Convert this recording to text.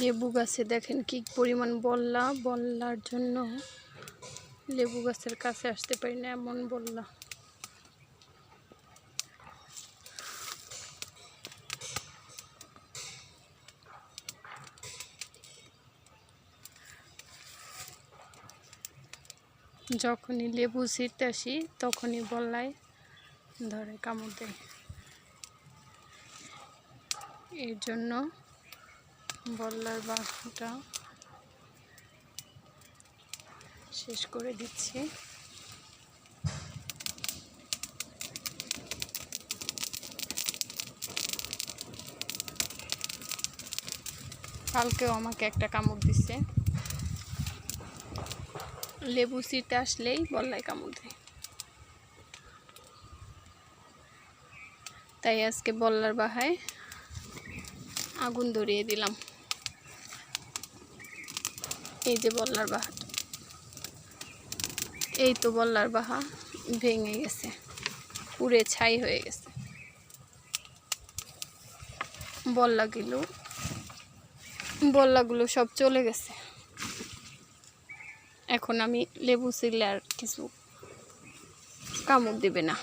লেবু গাছে দেখেন কি পরিমাণ বললা। বললার জন্য লেবু গাছের কাছে আসতে পারি না, এমন বললা। যখনই লেবু ছিঁড়তে আসি, তখনই বল্লায় ধরে কামড় দেয়। এর জন্য বল্লার বাঘটা শেষ করে দিচ্ছি। কালকেও আমাকে একটা কামড় দিচ্ছে লেবু সিটে আসলেই বল্লায় কামড় দেয়। তাই আজকে বল্লার বাহায় আগুন ধরিয়ে দিলাম। এই যে বল্লার বাহাটা এই তো বল্লার বাহা ভেঙে গেছে, পুড়ে ছাই হয়ে গেছে। বল্লাগুলো বল্লাগুলো সব চলে গেছে। এখন আমি লেবু ছিলে আর কিছু কামড় দেবে না।